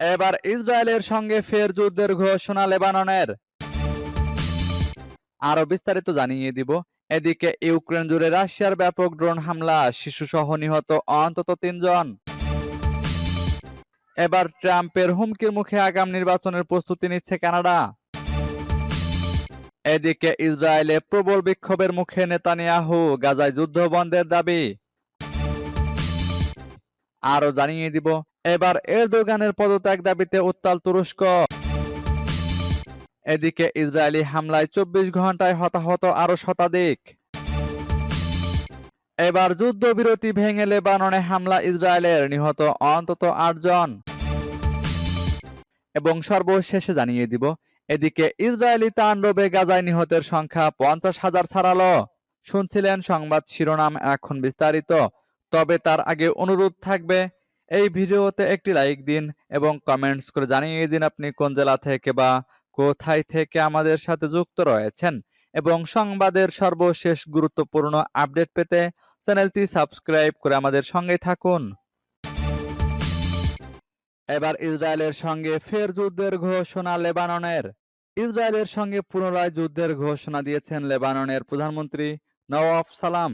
এবার ইসরায়েলের সঙ্গে ফের যুদ্ধের ঘোষণা লেবাননের। আরও বিস্তারিত জানিয়ে দিব। এদিকে ইউক্রেন জুড়ে রাশিয়ার ব্যাপক ড্রোন হামলা, শিশুসহ নিহত অন্তত তিনজন। এবার ট্রাম্পের হুমকির মুখে আগাম নির্বাচনের প্রস্তুতি নিচ্ছে কানাডা। এদিকে ইসরায়েলে প্রবল বিক্ষোভের মুখে নেতানিয়াহু গাজায় যুদ্ধ বন্ধের দাবি। আরও জানিয়ে দিব এবার এরদোগানের পদত্যাগ দাবিতে উত্তাল তুরস্ক। এদিকে ইসরায়েলি হামলায় চব্বিশ ঘন্টায় হতাহত আরও শতাধিক। এবার যুদ্ধবিরতি ভেঙে লেবাননে হামলা ইসরায়েলের, নিহত অন্তত আটজন। এবং সর্বশেষে জানিয়ে দিব, এদিকে ইসরায়েলি তাণ্ডবে গাজায় নিহতের সংখ্যা পঞ্চাশ হাজার ছাড়ালো শুনছিলেন সংবাদ শিরোনাম এখন বিস্তারিত। তবে তার আগে অনুরোধ থাকবে এই ভিডিওতে একটি লাইক দিন এবং কমেন্টস করে জানিয়ে দিন আপনি কোন জেলা থেকে বা কোথায় থেকে আমাদের সাথে যুক্ত রয়েছেন এবং সংবাদের সর্বশেষ গুরুত্বপূর্ণ আপডেট পেতে চ্যানেলটি সাবস্ক্রাইব করে আমাদের সঙ্গে থাকুন। এবার ইসরায়েলের সঙ্গে ফের যুদ্ধের ঘোষণা লেবাননের। ইসরায়েলের সঙ্গে পুনরায় যুদ্ধের ঘোষণা দিয়েছেন লেবাননের প্রধানমন্ত্রী নওয়াফ সালাম।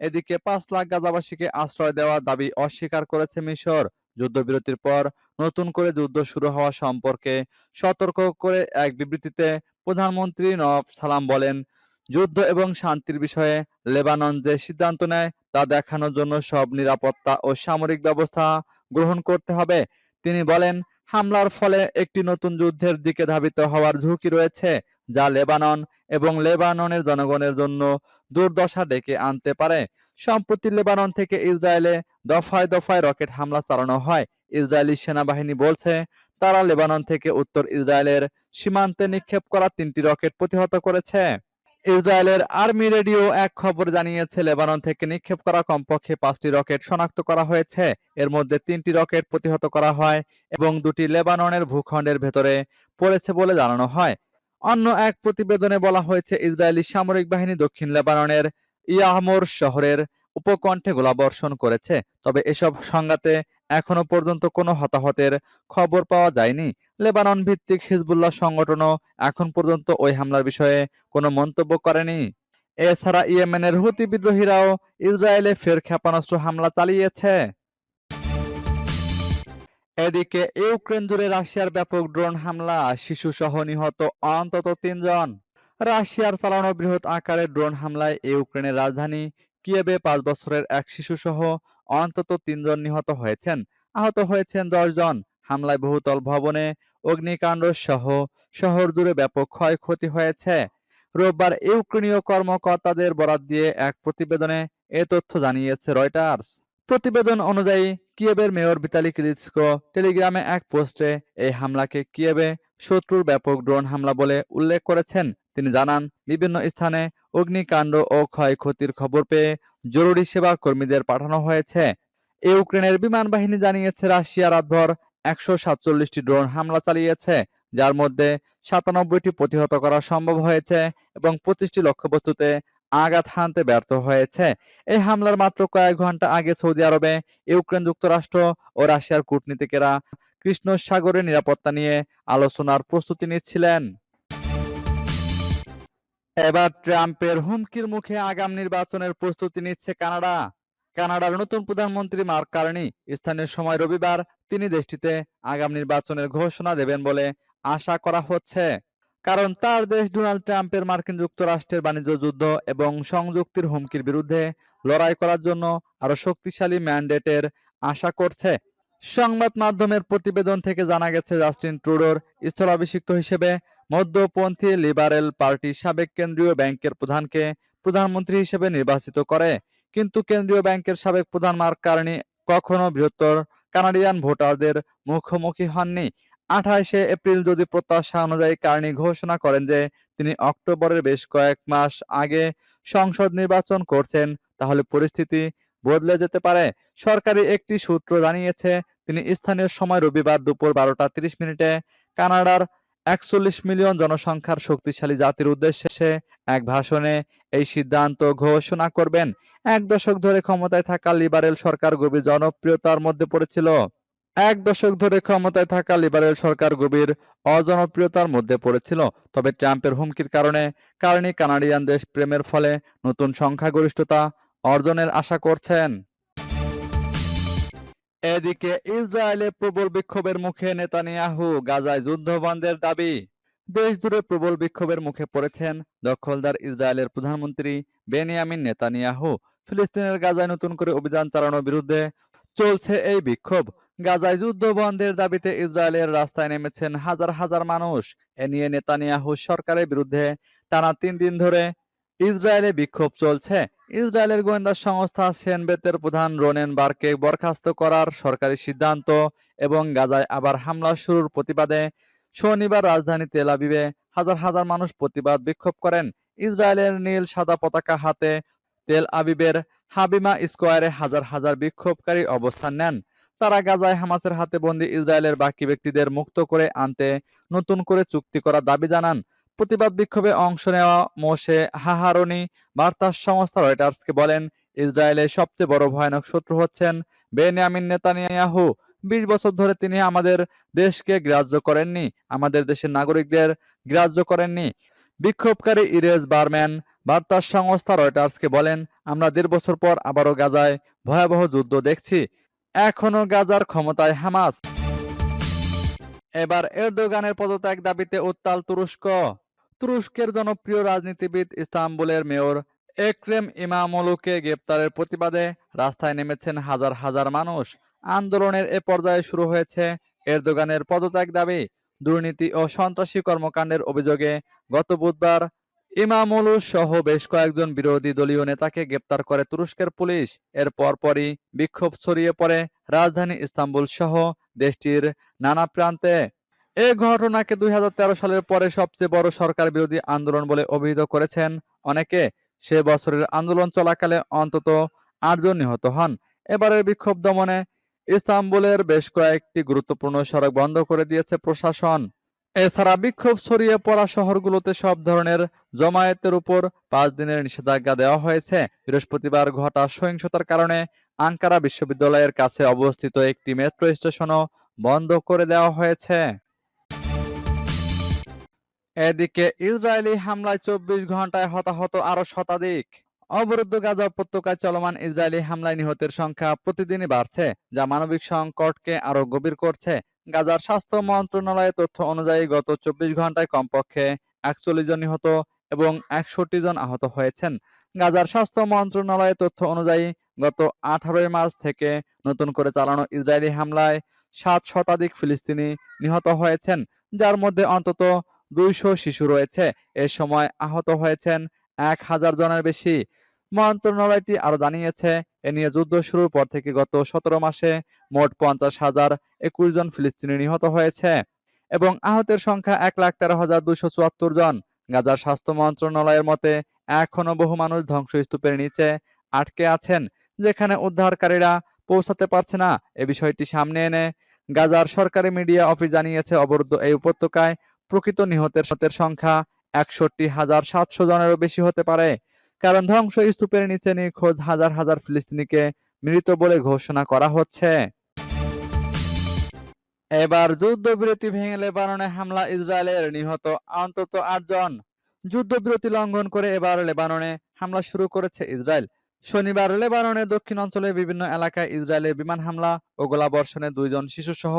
এদিকে পাঁচ লাখ গাজাবাসীকে আশ্রয় দেওয়ার দাবি অস্বীকার করেছে মিশর। যুদ্ধবিরতির পর নতুন করে যুদ্ধ শুরু হওয়া সম্পর্কে সতর্ক করে এক বিবৃতিতে প্রধানমন্ত্রী নওয়াব সালাম বলেন, যুদ্ধ এবং শান্তির বিষয়ে লেবানন যে সিদ্ধান্ত নেয় তা দেখানোর জন্য সব নিরাপত্তা ও সামরিক ব্যবস্থা গ্রহণ করতে হবে। তিনি বলেন, হামলার ফলে একটি নতুন যুদ্ধের দিকে ধাবিত হওয়ার ঝুঁকি রয়েছে। যা লেবানন এবং লেবাননের জনগণের জন্য দুর্দশা ডেকে আনতে পারে। সম্প্রতি লেবানন থেকে ইসরায়েলে দফায় দফায় রকেট হামলা চালানো হয়। ইসরায়েলি সেনাবাহিনী বলছে, তারা লেবানন থেকে উত্তর ইসরায়েলের সীমান্তে নিক্ষেপ করা তিনটি রকেট প্রতিহত করেছে। ইসরায়েলের আর্মি রেডিও এক খবর জানিয়েছে, লেবানন থেকে নিক্ষেপ করা কমপক্ষে পাঁচটি রকেট শনাক্ত করা হয়েছে। এর মধ্যে তিনটি রকেট প্রতিহত করা হয় এবং দুটি লেবাননের ভূখণ্ডের ভেতরে পড়েছে বলে জানানো হয়। অন্য এক প্রতিবেদনে বলা হয়েছে, ইসরায়েলি সামরিক বাহিনী দক্ষিণ লেবাননের ইয়াহমোর শহরের উপকণ্ঠে গোলাবর্ষণ করেছে। তবে এসব সংঘাতে এখনও পর্যন্ত কোনো হতাহতের খবর পাওয়া যায়নি। লেবানন ভিত্তিক হিজবুল্লাহ সংগঠনও এখন পর্যন্ত ওই হামলার বিষয়ে কোনো মন্তব্য করেনি। এছাড়া ইয়েমেনের হুতি বিদ্রোহীরাও ইসরায়েলে ফের ক্ষেপণাস্ত্র হামলা চালিয়েছে। এদিকে ইউক্রেন জুড়ে রাশিয়ার ব্যাপক ড্রোন হামলা শিশু সহ নিহত অন্তত তিনজন। রাশিয়ার চালানো বৃহৎ আকারের ড্রোন হামলায় ইউক্রেনের রাজধানী কিয়েবে পাঁচ বছরের এক শিশু সহ অন্তত তিনজন নিহত হয়েছেন। আহত হয়েছেন দশজন। হামলায় বহুতল ভবনে অগ্নিকাণ্ড সহ শহর জুড়ে ব্যাপক ক্ষয়ক্ষতি হয়েছে। রোববার ইউক্রেনীয় কর্মকর্তাদের বরাত দিয়ে এক প্রতিবেদনে এ তথ্য জানিয়েছে রয়টার্স। প্রতিবেদন অনুযায়ী, কিয়েবের মেয়র ভিতালি ক্লিচকো টেলিগ্রামে এক পোস্টে এই হামলাকে কিয়েবে শত্রুর ব্যাপক ড্রোন হামলা বলে উল্লেখ করেছেন। তিনি জানান, বিভিন্ন স্থানে অগ্নিকাণ্ড ও ক্ষয়ক্ষতির খবর পেয়ে জরুরি সেবা কর্মীদের পাঠানো হয়েছে। ইউক্রেনের বিমান বাহিনী জানিয়েছে, রাশিয়া রাতভর একশো সাতচল্লিশটি ড্রোন হামলা চালিয়েছে, যার মধ্যে সাতানব্বইটি প্রতিহত করা সম্ভব হয়েছে এবং পঁচিশটি লক্ষ্যবস্তুতে আঘাত হানতে ব্যর্থ হয়েছে। এই হামলার মাত্র কয়েক ঘণ্টা আগে সৌদি আরবে ইউক্রেন যুক্তরাষ্ট্র ও রাশিয়ার কূটনীতিকেরা কৃষ্ণ সাগরের নিরাপত্তা নিয়ে আলোচনার প্রস্তুতি নিচ্ছিলেন। এবার ট্রাম্পের হুমকির মুখে আগাম নির্বাচনের প্রস্তুতি নিচ্ছে কানাডা। কানাডার নতুন প্রধানমন্ত্রী মার্ক কার্নি স্থানীয় সময় রবিবার তিনি দেশটিতে আগাম নির্বাচনের ঘোষণা দেবেন বলে আশা করা হচ্ছে। কারণ তার দেশ ডোনাল্ড ট্রাম্পের মার্কিন যুক্তরাষ্ট্রের বাণিজ্য যুদ্ধ এবং সংযুক্তির হুমকির বিরুদ্ধে লড়াই করার জন্য আরও শক্তিশালী ম্যান্ডেটের আশা করছে। সংবাদ মাধ্যমের প্রতিবেদন থেকে জানা গেছে, জাস্টিন ট্রুডোর স্থলাভিষিক্ত হিসেবে মধ্যপন্থী লিবারেল পার্টি সাবেক কেন্দ্রীয় ব্যাংকের প্রধানকে প্রধানমন্ত্রী হিসেবে নির্বাচিত করে। কিন্তু কেন্দ্রীয় ব্যাংকের সাবেক প্রধান মার্ক কার্নি কখনো বৃহত্তর কানাডিয়ান ভোটারদের মুখোমুখি হননি। আঠাশে এপ্রিল যদি প্রত্যাশা অনুযায়ী কার্নি ঘোষণা করেন যে তিনি অক্টোবরের বেশ কয়েক মাস আগে সংসদ নির্বাচন করছেন, তাহলে পরিস্থিতি বদলে যেতে পারে। সরকারি একটি সূত্র জানিয়েছে, তিনি স্থানীয় সময় রবিবার দুপুর বারোটা তিরিশ মিনিটে কানাডার একচল্লিশ মিলিয়ন জনসংখ্যার শক্তিশালী জাতির উদ্দেশ্যে এক ভাষণে এই সিদ্ধান্ত ঘোষণা করবেন। এক দশক ধরে ক্ষমতায় থাকা লিবারেল সরকার গভীর জনপ্রিয়তার মধ্যে পড়েছিল। এক দশক ধরে ক্ষমতায় থাকা লিবারেল সরকার গভীর অজনপ্রিয়তার মধ্যে পড়েছিল, তবে ট্রাম্পের হুমকির কারণে কারণে কানাডিয়ান দেশ প্রেমের ফলে নতুন সংখ্যাগরিষ্ঠতা অর্জনের আশা করছেন। এদিকে ইসরায়েলে প্রবল বিক্ষোভের মুখে নেতানিয়াহু গাজায় যুদ্ধ বন্ধের দাবি। দেশ জুড়ে প্রবল বিক্ষোভের মুখে পড়েছেন দখলদার ইসরায়েলের প্রধানমন্ত্রী বেনিয়ামিন নেতানিয়াহু। ফিলিস্তিনের গাজায় নতুন করে অভিযান চালানোর বিরুদ্ধে চলছে এই বিক্ষোভ। গাজায় যুদ্ধ বন্ধের দাবিতে ইসরায়েলের রাস্তায় নেমেছেন হাজার হাজার মানুষ। এ নিয়ে নেতানিয়াহু সরকারের বিরুদ্ধে টানা তিন দিন ধরে ইসরায়েলে বিক্ষোভ চলছে। ইসরায়েলের গোয়েন্দা সংস্থা সেনবেতের প্রধান রোনেন বারকে বরখাস্ত করার সরকারি সিদ্ধান্ত এবং গাজায় আবার হামলা শুরুর প্রতিবাদে শনিবার রাজধানী তেল আবিবে হাজার হাজার মানুষ প্রতিবাদ বিক্ষোভ করেন। ইসরায়েলের নীল সাদা পতাকা হাতে তেল আবিবের হাবিমা স্কোয়ারে হাজার হাজার বিক্ষোভকারী অবস্থান নেন। তারা গাজায় হামাসের হাতে বন্দী ইসরায়েলের বাকি ব্যক্তিদের মুক্ত করে আনতে নতুন করে চুক্তি করার দাবি জানান। প্রতিবাদ বিক্ষোভে অংশ নেওয়া মোশে হাহারনি বার্তা সংস্থা রয়টার্সকে বলেন ইসরায়েলের সবচেয়ে বড় ভয়ানক শত্রু হচ্ছেন বেনিয়ামিন নেতানিয়াহু। বিশ বছর ধরে তিনি আমাদের দেশকে গ্রাহ্য করেননি, আমাদের দেশের নাগরিকদের গ্রাহ্য করেননি। বিক্ষোভকারী ইরেজ বারম্যান বার্তা সংস্থা রয়টার্সকে বলেন, আমরা দেড় বছর পর আবারও গাজায় ভয়াবহ যুদ্ধ দেখছি। এখনও গাজার ক্ষমতায় হামাস। এবার এরদোগানের পদত্যাগ দাবিতে উত্তাল তুরস্ক। তুরস্কের জনপ্রিয় রাজনীতিবিদ ইস্তাম্বুলের মেয়র একরেম ইমামলুকে গ্রেপ্তারের প্রতিবাদে রাস্তায় নেমেছেন হাজার হাজার মানুষ। আন্দোলনের এ পর্যায়ে শুরু হয়েছে এরদোগানের পদত্যাগ দাবি। দুর্নীতি ও সন্ত্রাসী কর্মকাণ্ডের অভিযোগে গত বুধবার ইমামুলু সহ বেশ কয়েকজন বিরোধী দলীয় নেতাকে গ্রেপ্তার করে তুরস্কের পুলিশ। এর পরপরই বিক্ষোভ ছড়িয়ে পড়ে রাজধানী ইস্তাম্বুল সহ দেশটির নানা প্রান্তে। এ ঘটনাকে দুই সালের পরে সবচেয়ে বড় সরকার বিরোধী আন্দোলন বলে অভিহিত করেছেন অনেকে। সে বছরের আন্দোলন চলাকালে অন্তত আটজন নিহত হন। এবারের বিক্ষোভ দমনে ইস্তাম্বুলের বেশ কয়েকটি গুরুত্বপূর্ণ সড়ক বন্ধ করে দিয়েছে প্রশাসন। এছাড়া বিক্ষোভ ছড়িয়ে পড়া শহরগুলোতে সব ধরনের জমায়েতের উপর পাঁচ দিনের নিষেধাজ্ঞা দেওয়া হয়েছে। বৃহস্পতিবার ঘটা সহিংসতার কারণে আঙ্কারা বিশ্ববিদ্যালয়ের কাছে অবস্থিত একটি মেট্রো স্টেশনও বন্ধ করে দেওয়া হয়েছে। এদিকে ইসরায়েলি হামলায় চব্বিশ ঘন্টায় হতাহত আরও শতাধিক। অবরুদ্ধ গাজা উপত্যকায় চলমান ইসরায়েলি হামলায় নিহতের সংখ্যা প্রতিদিনই বাড়ছে, যা মানবিক সংকটকে আরও গভীর করছে। গাজার স্বাস্থ্য মন্ত্রণালয়ের তথ্য অনুযায়ী গত চব্বিশ ঘন্টায় কমপক্ষে একচল্লিশ জন নিহত এবং একষট্টি জন আহত হয়েছেন। গাজার স্বাস্থ্য মন্ত্রণালয়ের তথ্য অনুযায়ী গত আঠারোই মার্চ থেকে নতুন করে চালানো ইসরায়েলি হামলায় সাত শতাধিক ফিলিস্তিনি নিহত হয়েছেন, যার মধ্যে অন্তত দুইশো শিশু রয়েছে। এ সময় আহত হয়েছেন এক হাজার জনের বেশি। মন্ত্রণালয়টি আরও জানিয়েছে, এ নিয়ে যুদ্ধ শুরুর পর থেকে গত সতেরো মাসে মোট পঞ্চাশ হাজার একুশ জন ফিলিস্তিনি নিহত হয়েছে এবং আহতের সংখ্যা এক লাখ তেরো হাজার দুশো চুয়াত্তর জন। গাজার স্বাস্থ্য মন্ত্রণালয়ের মতে এখনও বহু মানুষ ধ্বংসস্তূপের নিচে আটকে আছেন, যেখানে উদ্ধারকারীরা পৌঁছাতে পারছে না। এ বিষয়টি সামনে এনে গাজার সরকারি মিডিয়া অফিস জানিয়েছে, অবরুদ্ধ এই উপত্যকায় প্রকৃত নিহতের শতের সংখ্যা একষট্টি হাজার সাতশো জনেরও বেশি হতে পারে। কারণ ধ্বংস স্তূপের নিচে নিখোঁজ হাজার হাজার ফিলিস্তিনিকে মৃত বলে ঘোষণা করা হচ্ছে। এবার যুদ্ধবিরতি ভেঙে লেবাননে হামলা ইসরায়েলের নিহত অন্তত আটজন। যুদ্ধবিরতি লঙ্ঘন করে এবার লেবাননে হামলা শুরু করেছে ইসরায়েল। শনিবার লেবাননের দক্ষিণ অঞ্চলের বিভিন্ন এলাকায় ইসরায়েলের বিমান হামলা ও গোলাবর্ষণে দুইজন শিশুসহ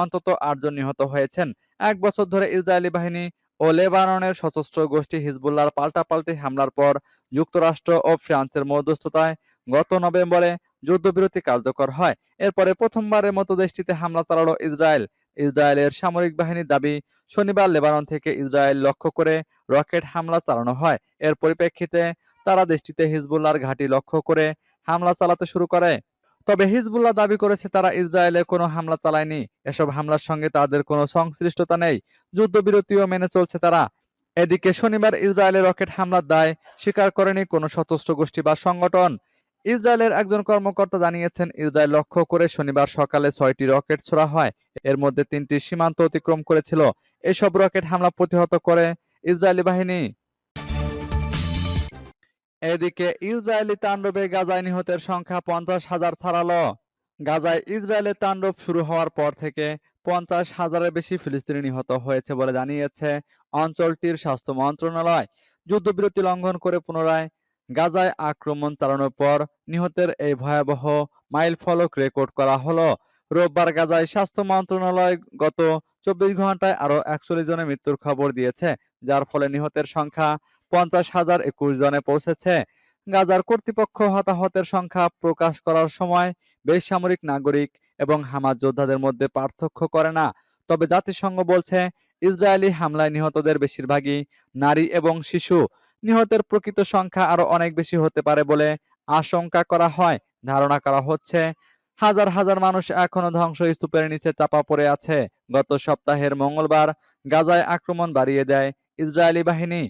অন্তত আটজন নিহত হয়েছেন। এক বছর ধরে ইসরায়েলি বাহিনী ও লেবাননের সশস্ত্র গোষ্ঠী হিজবুল্লাহর পাল্টাপাল্টি হামলার পর যুক্তরাষ্ট্র ও ফ্রান্সের মধ্যস্থতায় গত নভেম্বরে যুদ্ধবিরতি কার্যকর হয়। এরপরে প্রথমবারের মতো দেশটিতে হামলা চালালো ইসরায়েল। ইসরায়েলের সামরিক বাহিনীর দাবি, শনিবার লেবানন থেকে ইসরায়েল লক্ষ্য করে রকেট হামলা চালানো হয়। এর পরিপ্রেক্ষিতে তারা দেশটিতে হিজবুল্লাহর ঘাঁটি লক্ষ্য করে হামলা চালাতে শুরু করে। তবে হিজবুল্লাহ দাবি করেছে তারা ইসরায়েলে কোনো হামলা চালায়নি। এসব হামলার সঙ্গে তাদের কোনো সংশ্লিষ্টতা নেই। যুদ্ধবিরতিও মেনে চলছে তারা। এদিকে শনিবার ইসরায়েলের রকেট হামলার দায় স্বীকার করেনি কোনো সশস্ত্র গোষ্ঠী বা সংগঠন। ইসরায়েলের একজন কর্মকর্তা জানিয়েছেন, ইসরায়েল লক্ষ্য করে শনিবার সকালে ছয়টি রকেট ছোড়া হয়। এর মধ্যে তিনটি সীমান্ত অতিক্রম করেছিল। এসব রকেট হামলা প্রতিহত করে ইসরায়েলি বাহিনী। এদিকে ইসরায়েলি তাণ্ডবে গাজায় নিহতের সংখ্যা পঞ্চাশ হাজার ছাড়ালো। গাজায় ইসরায়েলের তাণ্ডব শুরু হওয়ার পর থেকে পঞ্চাশ হাজারের বেশি ফিলিস্তিনি নিহত হয়েছে বলে জানিয়েছে অঞ্চলটির স্বাস্থ্য মন্ত্রণালয়। যুদ্ধবিরতি লঙ্ঘন করে পুনরায় গাজায় আক্রমণ চালানোর পর নিহতের এই ভয়াবহ মাইলফলক রেকর্ড করা হলো। রোববার গাজায় স্বাস্থ্য মন্ত্রণালয় গত চব্বিশ ঘন্টায় আরও একচল্লিশ জনের মৃত্যুর খবর দিয়েছে, যার ফলে নিহতের সংখ্যা পঞ্চাশ হাজার একুশ জনে পৌঁছেছে। গাজার কর্তৃপক্ষ হতাহতের সংখ্যা প্রকাশ করার সময় বেসামরিক নাগরিক এবং হামাস যোদ্ধাদের মধ্যে পার্থক্য করে না। তবে জাতিসংঘ বলছে, ইসরায়েলি হামলায় নিহতদের বেশিরভাগই নারী এবং শিশু। নিহতের প্রকৃত সংখ্যা আরও অনেক বেশি হতে পারে বলে আশঙ্কা করা হয়। ধারণা করা হচ্ছে, হাজার হাজার মানুষ এখনও ধ্বংসস্তূপের নিচে চাপা পড়ে আছে। গত সপ্তাহের মঙ্গলবার গাজায় আক্রমণ বাড়িয়ে দেয় ইসরায়েলি বাহিনী।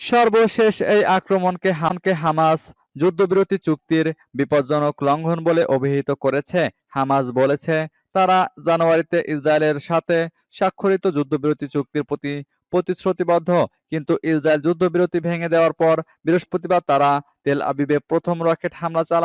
সর্বশেষ এই আক্রমণকে হামকে হামাস যুদ্ধবিরতি চুক্তির বিপজ্জনক লঙ্ঘন বলে অভিহিত করেছে। হামাস বলেছে, তারা জানুয়ারিতে ইসরায়েলের সাথে স্বাক্ষরিত যুদ্ধবিরতি চুক্তির প্রতি প্রতিশ্রুতিবদ্ধ। কিন্তু ইসরায়েল যুদ্ধবিরতি ভেঙে দেওয়ার পর বৃহস্পতিবার তারা তেল আবিবে প্রথম রকেট হামলা চালায়